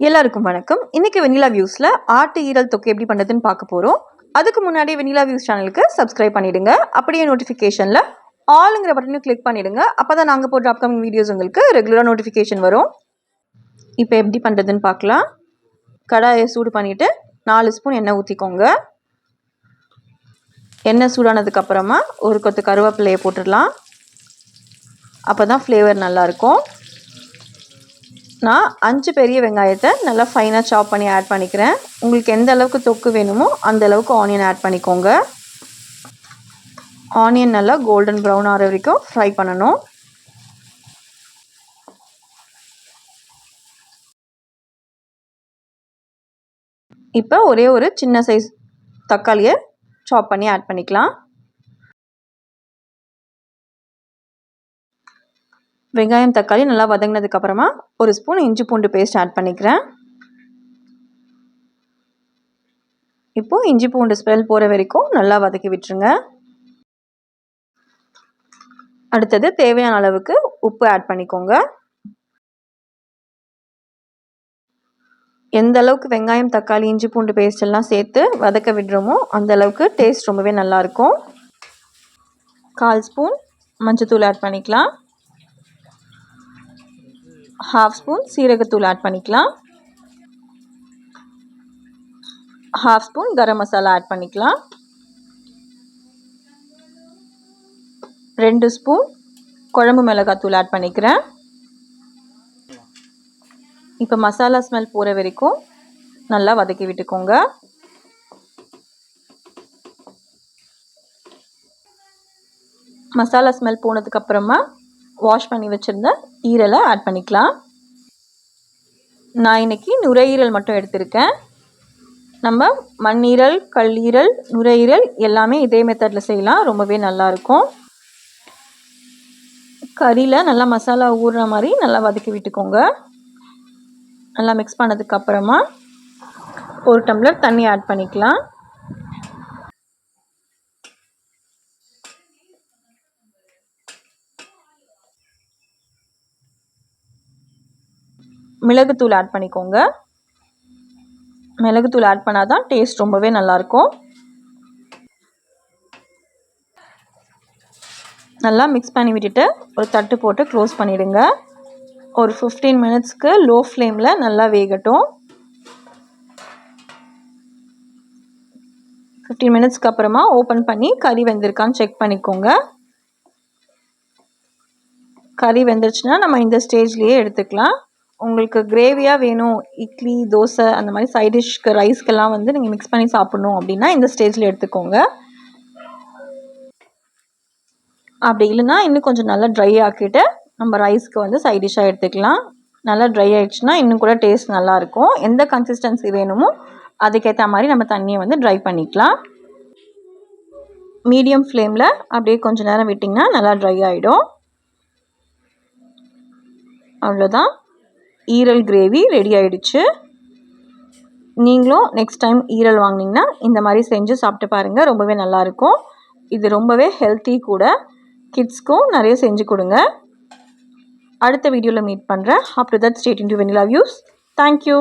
எல்லாருக்கும் வணக்கம். இன்னைக்கு வெனிலா வியூஸில் ஆட்டு ஈரல் தொக்கு எப்படி பண்ணுறதுன்னு பார்க்க போகிறோம் அதுக்கு முன்னாடி வெனிலா வியூஸ் சேனலுக்கு சப்ஸ்கிரைப் பண்ணிடுங்க. அப்படியே நோட்டிஃபிகேஷனில் ஆளுங்கிற பட்டனையும் கிளிக் பண்ணிடுங்க. அப்போ தான் நாங்கள் போடுற அப்கமிங் வீடியோஸ் உங்களுக்கு ரெகுலராக நோட்டிஃபிகேஷன் வரும். இப்போ எப்படி பண்ணுறதுன்னு பார்க்கலாம். கடாயை சூடு பண்ணிவிட்டு நாலு ஸ்பூன் எண்ணெய் ஊற்றிக்கோங்க எண்ணெய் சூடானதுக்கப்புறமா ஒரு கொத்து கருவேப்பிலையை போட்டுடலாம். அப்போ தான் ஃப்ளேவர் நல்லாயிருக்கும் நான் அஞ்சு பெரிய வெங்காயத்தை நல்லா ஃபைனாக சாப் பண்ணி ஆட் பண்ணிக்கிறேன். உங்களுக்கு எந்த அளவுக்கு தொக்கு வேணுமோ அந்த அளவுக்கு ஆனியன் ஆட் பண்ணிக்கோங்க. ஆனியன் நல்லா கோல்டன் ப்ரௌன் ஆகிற வரைக்கும் ஃப்ரை பண்ணணும். இப்போ ஒரே ஒரு சின்ன சைஸ் தக்காளியை சாப் பண்ணி ஆட் பண்ணிக்கலாம். வெங்காயம் தக்காளி நல்லா வதங்கினதுக்கப்புறமா ஒரு ஸ்பூன் இஞ்சி பூண்டு பேஸ்ட் ஆட் பண்ணிக்கிறேன். இப்போது இஞ்சி பூண்டு ஸ்மெல் போகிற வரைக்கும் நல்லா வதக்கி விட்டுருங்க. அடுத்தது தேவையான அளவுக்கு உப்பு ஆட் பண்ணிக்கோங்க. எந்த அளவுக்கு வெங்காயம் தக்காளி இஞ்சி பூண்டு பேஸ்ட் எல்லாம் சேர்த்து வதக்க விடுறோமோ அந்த அளவுக்கு டேஸ்ட் ரொம்பவே நல்லாயிருக்கும் கால் ஸ்பூன் மஞ்சத்தூள் ஆட் பண்ணிக்கலாம். ஹாஃப் ஸ்பூன் சீரகத்தூள் ஆட் பண்ணிக்கலாம். Half spoon garam masala add பண்ணிக்கலாம். ரெண்டு ஸ்பூன் குழம்பு மிளகாத்தூள் ஆட் பண்ணிக்கிறேன். இப்போ மசாலா ஸ்மெல் போகிற வரைக்கும் நல்லா வதக்கி விட்டுக்கோங்க. மசாலா ஸ்மெல் போனதுக்கப்புறமா வாஷ் பண்ணி வச்சுருந்த ஈரலை ஆட் பண்ணிக்கலாம். நான் இன்றைக்கி நுரையீரல் மட்டும் எடுத்திருக்கேன். நம்ம மண்ணீரல் கல்லீரல் நுரையீரல் எல்லாமே இதே மெத்தடில் செய்யலாம். ரொம்பவே நல்லாயிருக்கும் கறியில் நல்லா மசாலா ஊறுற மாதிரி நல்லா வதக்கி விட்டுக்கோங்க. நல்லா மிக்ஸ் பண்ணதுக்கப்புறமா ஒரு டம்ளர் தண்ணி ஆட் பண்ணிக்கலாம். மிளகுத்தூள் ஆட் பண்ணிக்கோங்க. மிளகுத்தூள் ஆட் பண்ணால் தான் டேஸ்ட் ரொம்பவே நல்லாயிருக்கும். நல்லா மிக்ஸ் பண்ணி விட்டுட்டு ஒரு தட்டு போட்டு க்ளோஸ் பண்ணிவிடுங்க ஒரு ஃபிஃப்டீன் மினிட்ஸ்க்கு லோ ஃப்ளேமில் நல்லா வேகட்டும். ஃபிஃப்டீன் மினிட்ஸ்க்கு அப்புறமா ஓப்பன் பண்ணி கறி வெந்திருக்கான்னு செக் பண்ணிக்கோங்க. கறி வெந்துருச்சுன்னா நம்ம இந்த ஸ்டேஜ்லேயே எடுத்துக்கலாம். உங்களுக்கு கிரேவியாக வேணும் இட்லி தோசை அந்த மாதிரி சைட் டிஷ்க்கு ரைஸ்க்கெல்லாம் வந்து நீங்கள் மிக்ஸ் பண்ணி சாப்பிட்ணும் அப்படின்னா இந்த ஸ்டேஜில் எடுத்துக்கோங்க. அப்படி இல்லைன்னா இன்னும் கொஞ்சம் நல்லா ட்ரை ஆக்கிட்டு நம்ம ரைஸ்க்கு வந்து சைட் டிஷ்ஷாக எடுத்துக்கலாம். நல்லா ட்ரை ஆகிடுச்சுன்னா இன்னும் கூட டேஸ்ட் நல்லாயிருக்கும் எந்த கன்சிஸ்டன்சி வேணுமோ அதுக்கேற்ற மாதிரி நம்ம தண்ணியை வந்து ட்ரை பண்ணிக்கலாம். மீடியம் ஃப்ளேமில் அப்படியே கொஞ்சம் நேரம் விட்டிங்கன்னா நல்லா ட்ரை ஆகிடும் அவ்வளோதான் ஈரல் கிரேவி ரெடி ஆகிடுச்சு நீங்களும் நெக்ஸ்ட் டைம் ஈரல் வாங்கினீங்கன்னா இந்த மாதிரி செஞ்சு சாப்பிட்டு பாருங்கள் ரொம்பவே நல்லாயிருக்கும் இது ரொம்பவே ஹெல்த்தி கூட. கிட்ஸ்க்கும் நிறைய செஞ்சு கொடுங்க. அடுத்த வீடியோவில் மீட் பண்ணுறேன் after that state in to love you thank you